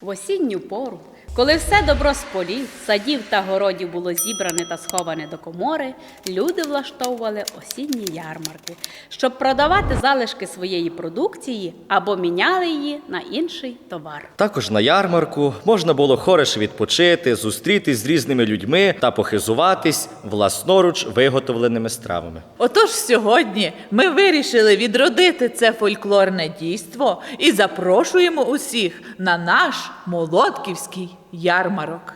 В осінню пору, коли все добро з полів, садів та городів було зібране та сховане до комори, люди влаштовували осінні ярмарки, щоб продавати залишки своєї продукції або міняли її на інший товар. Також на ярмарку можна було хороше відпочити, зустрітись з різними людьми та похизуватись власноруч виготовленими стравами. Отож сьогодні ми вирішили відродити це фольклорне дійство і запрошуємо усіх на наш молодківський ярмарок. Ярмарок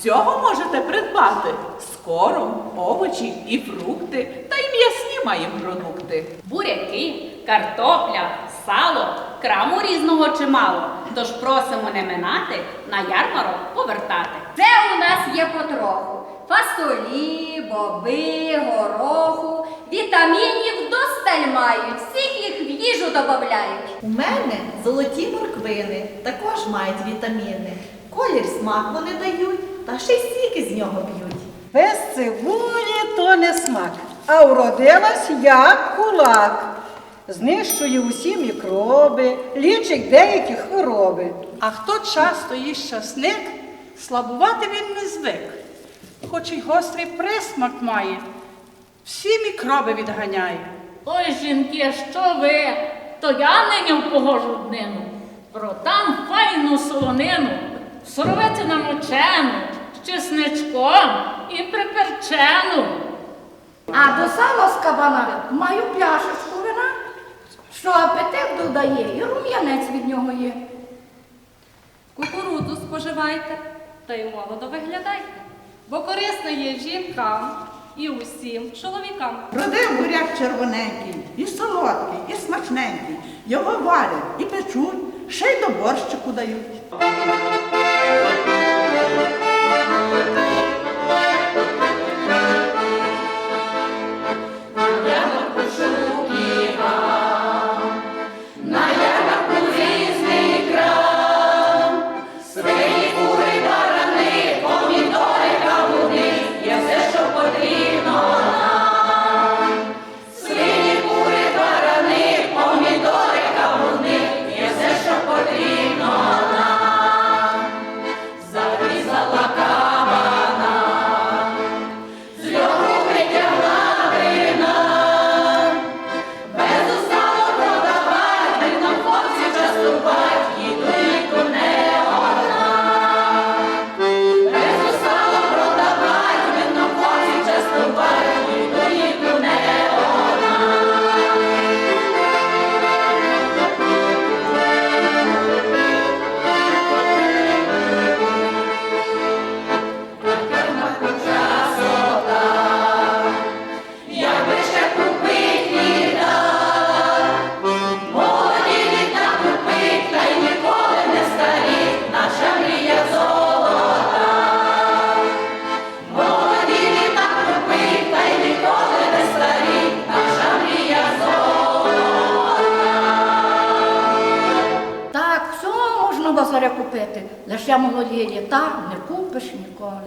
Всього можете придбати скоро, овочі і фрукти, та й м'ясні маємо продукти. Буряки, картопля, сало, краму різного чимало. Тож просимо не минати на ярмарок повертати. Це у нас є потроху. Фасолі, боби, гороху, вітамінів досталь мають, всіх їх в їжу додають. У мене золоті морквини, також мають вітаміни. Колір смак вони дають, та ще й сіки з нього п'ють. Без цибулі то не смак, а вродилась як кулак. Знищує усі мікроби, лічить деякі хвороби. А хто часто їсть часник, слабувати він не звик. Хоч і гострий присмак має, всі мікроби відганяє. Ой, жінки, що ви? То я нині в погожу днину. Продам файну солонину, суровиці намочену, чесничком і приперчену. А до сала з кабана маю пляшечку вина, що апетит додає, і рум'янець від нього є. Кукурудзу споживайте та й молодо виглядайте, бо корисно є жінкам і усім чоловікам. Родив буряк червоненький, і солодкий, і смачненький. Його варять і печуть, ще й до борщику дають. Базаря купити, лише молодіє, та не купиш ніколи.